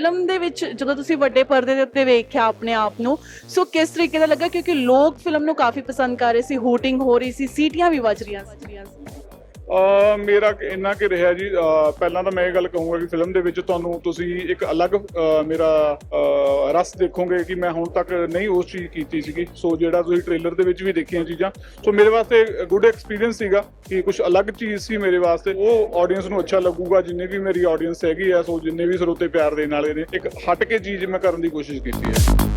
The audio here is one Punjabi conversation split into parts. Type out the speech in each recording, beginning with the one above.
ਫਿਲਮ ਦੇ ਵਿੱਚ ਜਦੋਂ ਤੁਸੀਂ ਵੱਡੇ ਪਰਦੇ ਦੇ ਉੱਤੇ ਵੇਖਿਆ ਆਪਣੇ ਆਪ ਨੂੰ, ਸੋ ਕਿਸ ਤਰੀਕੇ ਦਾ ਲੱਗਾ? ਕਿਉਂਕਿ ਲੋਕ ਫਿਲਮ ਨੂੰ ਕਾਫੀ ਪਸੰਦ ਕਰ ਰਹੇ ਸੀ, ਹੂਟਿੰਗ ਹੋ ਰਹੀ ਸੀ, ਸੀਟੀਆਂ ਵੀ ਵੱਜ ਰਹੀਆਂ ਸੀ। ਮੇਰਾ ਇੰਨਾ ਕਿ ਰਿਹਾ ਜੀ ਪਹਿਲਾਂ ਤਾਂ ਮੈਂ ਇਹ ਗੱਲ ਕਹੂੰਗਾ ਕਿ ਫਿਲਮ ਦੇ ਵਿੱਚ ਤੁਹਾਨੂੰ ਤੁਸੀਂ ਇੱਕ ਅਲੱਗ ਮੇਰਾ ਰਸ ਦੇਖੋਗੇ ਕਿ ਮੈਂ ਹੁਣ ਤੱਕ ਨਹੀਂ ਉਸ ਚੀਜ਼ ਕੀਤੀ ਸੀਗੀ। ਸੋ ਜਿਹੜਾ ਤੁਸੀਂ ਟ੍ਰੇਲਰ ਦੇ ਵਿੱਚ ਵੀ ਦੇਖੀਆਂ ਚੀਜ਼ਾਂ ਸੋ ਮੇਰੇ ਵਾਸਤੇ ਗੁੱਡ ਐਕਸਪੀਰੀਅੰਸ ਸੀਗਾ ਕਿ ਕੁਝ ਅਲੱਗ ਚੀਜ਼ ਸੀ ਮੇਰੇ ਵਾਸਤੇ। ਉਹ ਆਡੀਅנס ਨੂੰ ਅੱਛਾ ਲੱਗੂਗਾ, ਜਿੰਨੇ ਵੀ ਮੇਰੀ ਆਡੀਅנס ਹੈਗੀ ਆ ਸੋ ਜਿੰਨੇ ਵੀ ਸਰੋਤੇ ਪਿਆਰ ਦੇਣ ਵਾਲੇ ਨੇ, ਇੱਕ ਹਟ ਕੇ ਚੀਜ਼ ਮੈਂ ਕਰਨ ਦੀ ਕੋਸ਼ਿਸ਼ ਕੀਤੀ ਹੈ।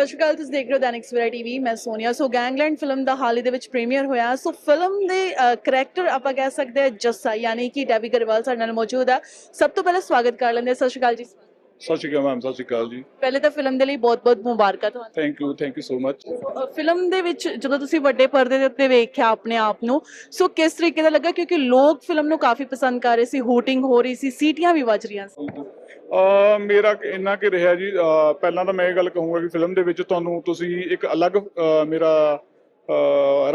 ਸਤਿ ਸ਼੍ਰੀ ਅਕਾਲ, ਤੁਸੀਂ ਦੇਖ ਰਹੇ ਹੋ ਦੈਨਿਕ ਸਵੇਰਾ ਟੀਵੀ, ਮੈਂ ਸੋਨੀਆ। ਸੋ ਗੈਂਗਲੈਂਡ ਫਿਲਮ ਦਾ ਹਾਲ ਹੀ ਦੇ ਵਿੱਚ ਪ੍ਰੀਮੀਅਰ ਹੋਇਆ। ਸੋ ਫਿਲਮ ਦੇ ਕਰੈਕਟਰ ਆਪਾਂ ਕਹਿ ਸਕਦੇ ਹਾਂ ਜੱਸਾ, ਯਾਨੀ ਕਿ ਡੈਵੀ ਗਰਵਾਲ ਸਾਡੇ ਨਾਲ ਮੌਜੂਦ ਹੈ ਸਭ ਤੋਂ ਪਹਿਲਾਂ ਸਵਾਗਤ ਕਰ ਲੈਂਦੇ ਸਤਿ ਸ਼੍ਰੀ ਅਕਾਲ ਜੀ। ਸਤਿ ਸ਼੍ਰੀ ਅਕਾਲ ਮੈਮ ਸਤਿ ਸ਼੍ਰੀ ਅਕਾਲ ਜੀ। ਪਹਿਲੇ ਤਾਂ ਫਿਲਮ ਦੇ ਲਈ ਬਹੁਤ-ਬਹੁਤ ਮੁਬਾਰਕਾਂ ਤੁਹਾਨੂੰ। Thank you thank you so much uh, film ਦੇ ਵਿੱਚ ਜਦੋਂ ਤੁਸੀਂ ਵੱਡੇ ਪਰਦੇ ਦੇ ਉੱਤੇ ਵੇਖਿਆ ਆਪਣੇ ਆਪ ਨੂੰ ਸੋ ਕਿਸ ਤਰੀਕੇ ਦਾ ਲੱਗਾ? ਕਿਉਂਕਿ ਲੋਕ ਫਿਲਮ ਨੂੰ ਕਾਫੀ ਪਸੰਦ ਕਰ ਰਹੇ ਸੀ ਹੂਟਿੰਗ ਹੋ ਰਹੀ ਸੀ ਸੀਟੀਆਂ ਵੀ ਵੱਜ ਰਹੀਆਂ ਸੀ। ਅਹ ਮੇਰਾ ਇੰਨਾ ਕਿ ਰਿਹਾ ਜੀ ਅਹ ਪਹਿਲਾਂ ਤਾਂ ਮੈਂ ਇਹ ਗੱਲ ਕਹੂੰਗਾ ਕਿ ਫਿਲਮ ਦੇ ਵਿੱਚ ਤੁਹਾਨੂੰ ਤੁਸੀਂ ਇੱਕ ਅਲੱਗ ਅਹ ਮੇਰਾ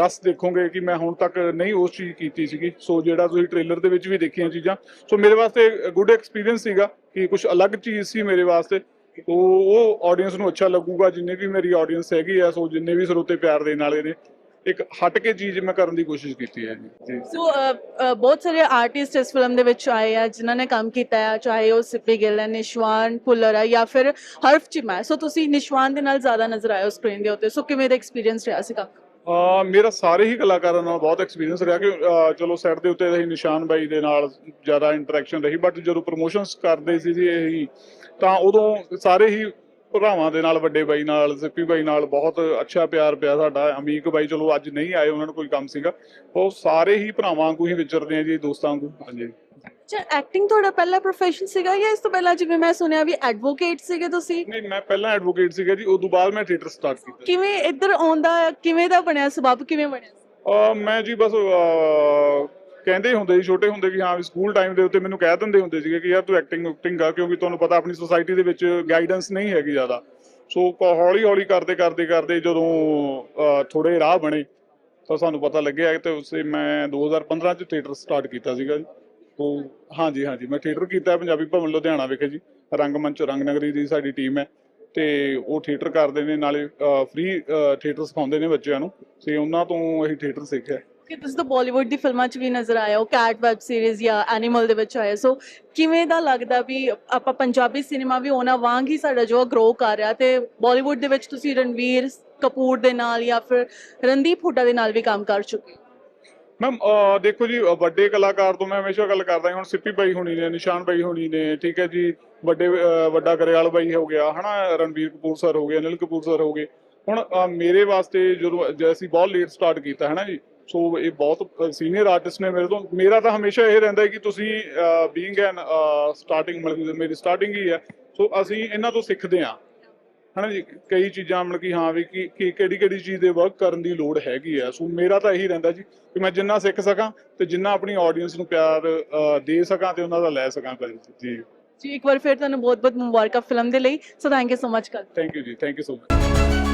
ਰਸ ਦੇਖੋਗੇ ਕਿ ਮੈਂ ਹੁਣ ਤੱਕ ਨਹੀਂ ਉਸ ਚੀਜ਼ ਕੀਤੀ ਸੀਗੀ। ਸੋ ਜਿਹੜਾ ਤੁਸੀਂ ਟ੍ਰੇਲਰ ਦੇ ਵਿੱਚ ਵੀ ਦੇਖੀਆਂ ਚੀਜ਼ਾਂ। ਸੋ ਮੇਰੇ ਵਾਸਤੇ ਗੁੱਡ ਐਕਸਪੀਰੀਅੰਸ ਸੀਗਾ ਕਿ ਕੁਝ ਅਲੱਗ ਚੀਜ਼ ਸੀ ਮੇਰੇ ਵਾਸਤੇ। ਉਹ ਉਹ ਆਡੀਅנס ਨੂੰ ਅੱਛਾ ਲੱਗੂਗਾ, ਜਿੰਨੇ ਵੀ ਮੇਰੀ ਆਡੀਅנס ਹੈਗੀ ਆ ਸੋ ਜਿੰਨੇ ਵੀ ਸਰੋਤੇ ਪਿਆਰ ਦੇਣ ਵਾਲੇ ਨੇ। ਇੱਕ ਹਟ ਕੇ ਚੀਜ਼ ਮੈਂ ਕਰਨ ਦੀ ਕੋਸ਼ਿਸ਼ ਕੀਤੀ ਹੈ ਜੀ। ਸੋ ਬਹੁਤ ਸਾਰੇ ਆਰਟਿਸਟ ਇਸ ਫਿਲਮ ਦੇ ਵਿੱਚ ਆਏ ਆ, ਜਿਨ੍ਹਾਂ ਨੇ ਕੰਮ ਕੀਤਾ ਹੈ ਚਾਹੇ ਉਹ ਸਿੱਪੀ ਗਿੱਲ ਹੈ, ਨਿਸ਼ਵਾਨ ਭੁੱਲਰ ਹੈ ਜਾਂ ਫਿਰ ਹਰਫ ਚਿਮਾ ਸੋ ਤੁਸੀਂ ਨਿਸ਼ਵਾਨ ਦੇ ਨਾਲ ਜ਼ਿਆਦਾ ਨਜ਼ਰ ਆਇਓ ਸਕਰੀਨ ਦੇ ਉੱਤੇ। ਸੋ ਕਿਵੇਂ ਦਾ ਐਕਸਪੀਰੀਅੰਸ ਰਿਹਾ ਸੀਗਾ ਮੇਰਾ ਸਾਰੇ ਹੀ ਕਲਾਕਾਰਾਂ ਨਾਲ ਬਹੁਤ ਐਕਸਪੀਰੀਅੰਸ ਰਿਹਾ ਕਿ ਚਲੋ ਸੈੱਟ ਦੇ ਉੱਤੇ ਅਸੀਂ ਨਿਸ਼ਾਨ ਬਾਈ ਦੇ ਨਾਲ ਜ਼ਿਆਦਾ ਇੰਟਰੈਕਸ਼ਨ ਰਹੀ ਬਟ ਜਦੋਂ ਪ੍ਰੋਮੋਸ਼ਨਸ ਕਰਦੇ ਸੀ ਜੀ ਇਹੀ ਤਾਂ ਉਦੋਂ ਸਾਰੇ ਹੀ ਭਰਾਵਾਂ ਦੇ ਨਾਲ, ਵੱਡੇ ਬਾਈ ਨਾਲ ਸਿੱਪੀ ਬਾਈ ਨਾਲ ਬਹੁਤ ਅੱਛਾ ਪਿਆਰ ਪਿਆ ਸਾਡਾ। ਅਮੀਕ ਬਾਈ ਚਲੋ ਅੱਜ ਨਹੀਂ ਆਏ, ਉਹਨਾਂ ਨੂੰ ਕੋਈ ਕੰਮ ਸੀਗਾ। ਉਹ ਸਾਰੇ ਹੀ ਭਰਾਵਾਂ ਵਾਂਗੂ ਹੀ ਵਿਚਰਦੇ ਆ ਜੀ, ਦੋਸਤਾਂ ਵਾਂਗੂ। ਹਾਂਜੀ। ਅੱਛਾ ਐਕਟਿੰਗ ਤੁਹਾਡਾ ਪਹਿਲਾ ਪ੍ਰੋਫੈਸ਼ਨ ਸੀਗਾ ਜਾਂ ਇਸ ਤੋਂ ਪਹਿਲਾਂ ਜਿਵੇਂ ਮੈਂ ਸੁਣਿਆ ਵੀ ਐਡਵੋਕੇਟ ਸੀਗੇ ਤੁਸੀਂ? ਨਹੀਂ ਮੈਂ ਪਹਿਲਾਂ ਐਡਵੋਕੇਟ ਸੀਗਾ ਜੀ ਉਸ ਤੋਂ ਬਾਅਦ ਮੈਂ ਥੀਏਟਰ ਸਟਾਰਟ ਕੀਤਾ ਕਿਵੇਂ ਇੱਧਰ ਆਉਂਦਾ ਕਿਵੇਂ ਦਾ ਬਣਿਆ ਸਬਬ ਕਿਵੇਂ ਬਣਿਆ? ਅਹ ਮੈਂ ਜੀ ਬਸ ਅਹ ਕਹਿੰਦੇ ਹੁੰਦੇ ਸੀ ਛੋਟੇ ਹੁੰਦੇ ਕਿ ਹਾਂ ਵੀ ਸਕੂਲ ਟਾਈਮ ਦੇ ਉੱਤੇ ਮੈਨੂੰ ਕਹਿ ਦਿੰਦੇ ਹੁੰਦੇ ਸੀਗੇ ਕਿ ਯਾਰ ਤੂੰ ਐਕਟਿੰਗ ਐਕਟਿੰਗ ਆ ਕਿਉਂਕਿ ਤੁਹਾਨੂੰ ਪਤਾ ਆਪਣੀ ਸੋਸਾਇਟੀ ਦੇ ਵਿੱਚ ਗਾਈਡੈਂਸ ਨਹੀਂ ਹੈਗੀ ਜ਼ਿਆਦਾ। ਸੋ ਹੌਲੀ ਹੌਲੀ ਕਰਦੇ ਕਰਦੇ ਕਰਦੇ ਜਦੋਂ ਥੋੜੇ ਰਾਹ ਬਣੇ ਤਾਂ ਸਾਨੂੰ ਪਤਾ ਲੱਗਿਆ ਤੇ ਉਸੇ ਮੈਂ 2015 ਚ ਥੀਏਟਰ ਸਟਾਰਟ ਕੀਤਾ ਸੀਗਾ ਜੀ। ਤੋ ਹਾਂਜੀ ਹਾਂਜੀ। ਮੈਂ ਥੀਏਟਰ ਕੀਤਾ ਹੈ, ਪੰਜਾਬੀ ਭਵਨ ਲੁਧਿਆਣਾ ਵਿਖੇ ਜੀ। ਰੰਗਮੰਚ ਰੰਗਨਗਰੀ ਦੀ ਸਾਡੀ ਟੀਮ ਹੈ। ਤੇ ਉਹ ਥੀਏਟਰ ਕਰਦੇ ਨੇ, ਨਾਲੇ ਫ੍ਰੀ ਥੀਏਟਰ ਸਿਖਾਉਂਦੇ ਨੇ ਬੱਚਿਆਂ ਨੂੰ। ਤੇ ਉਹਨਾਂ ਤੋਂ ਅਸੀਂ ਥੀਏਟਰ ਸਿੱਖਿਆ। ਕਿ ਤੁਸੀਂ ਤਾਂ ਬਾਲੀਵੁੱਡ ਦੀ ਫਿਲਮਾਂ 'ਚ ਵੀ ਨਜ਼ਰ ਆਏ ਹੋ ਕੈਟ ਵੈਬ ਸੀਰੀਜ਼ ਜਾਂ ਐਨੀਮਲ ਦੇ ਵਿੱਚ ਆਏ ਸੋ ਕਿਵੇਂ ਦਾ ਲੱਗਦਾ ਵੀ ਆਪਾਂ ਪੰਜਾਬੀ ਸਿਨੇਮਾ ਵੀ ਉਹਨਾਂ ਵਾਂਗ ਹੀ ਸਾਡਾ ਜੋ ਗਰੋ ਕਰ ਰਿਹਾ ਤੇ ਬਾਲੀਵੁੱਡ ਦੇ ਵਿੱਚ ਤੁਸੀਂ ਰਣਵੀਰ ਕਪੂਰ ਦੇ ਨਾਲ ਜਾਂ ਫਿਰ ਰਣਦੀਪ ਹੁੱਡਾ ਦੇ ਨਾਲ ਵੀ ਕੰਮ ਕਰ ਚੁੱਕੇ ਮੈਮ ਦੇਖੋ ਜੀ ਵੱਡੇ ਕਲਾਕਾਰ ਤੋਂ ਮੈਂ ਹਮੇਸ਼ਾ ਗੱਲ ਕਰਦਾ ਹੁਣ ਸਿੱਪੀ ਬਾਈ ਹੋਣੀ ਨੇ, ਨਿਸ਼ਾਨ ਬਾਈ ਹੋਣੀ ਨੇ, ਠੀਕ ਹੈ ਜੀ, ਵੱਡੇ ਵੱਡਾ ਗਰੇਵਾਲ ਬਾਈ ਹੋ ਗਿਆ, ਹਨਾ, ਰਣਵੀਰ ਕਪੂਰ ਸਰ ਹੋ ਗਏ, ਅਨਿਲ ਕਪੂਰ ਸਰ ਹੋ ਗਏ। ਹੁਣ ਮੇਰੇ ਵਾਸਤੇ ਜਦੋਂ ਜੇ ਅਸੀਂ ਬਹੁਤ ਲੇਟ ਸਟਾਰਟ ਕੀਤਾ ਹੈ ਨਾ ਜੀ, ਸੋ ਇਹ ਬਹੁਤ ਸੀਨੀਅਰ ਆਰਟਿਸਟ ਨੇ ਮੇਰੇ ਤੋਂ, ਮੇਰਾ ਤਾਂ ਹਮੇਸ਼ਾ ਇਹ ਰਹਿੰਦਾ ਹੈ ਕਿ ਤੁਸੀਂ ਬੀਇੰਗ ਐਨ ਸਟਾਰਟਿੰਗ ਮਤਲਬ ਮੇਰੀ ਸਟਾਰਟਿੰਗ ਹੀ ਹੈ। ਸੋ ਅਸੀਂ ਇਹਨਾਂ ਤੋਂ ਸਿੱਖਦੇ ਹਾਂ। ਹਨਾ ਜੀ ਕਈ ਚੀਜ਼ਾਂ ਮਤਲਬ ਕਿ ਹਾਂ ਵੀ ਕਿ ਕਿ ਕਿਹੜੀ ਕਿਹੜੀ ਚੀਜ਼ ਦੇ ਵਰਕ ਕਰਨ ਦੀ ਲੋੜ ਹੈਗੀ ਆ। ਸੋ ਮੇਰਾ ਤਾਂ ਇਹੀ ਰਹਿੰਦਾ ਜੀ ਕਿ ਮੈਂ ਜਿੰਨਾ ਸਿੱਖ ਸਕਾਂ ਤੇ ਜਿੰਨਾ ਆਪਣੀ ਆਡੀਅנס ਨੂੰ ਪਿਆਰ ਦੇ ਸਕਾਂ ਤੇ ਉਹਨਾਂ ਦਾ ਲੈ ਸਕਾਂ ਜੀ। ਜੀ ਇੱਕ ਵਾਰ ਫਿਰ ਤੁਹਾਨੂੰ ਬਹੁਤ ਬਹੁਤ ਮੁਬਾਰਕਾਂ ਫਿਲਮ ਦੇ ਲਈ। So thank you so much ਕਰ thank you ji thank you so much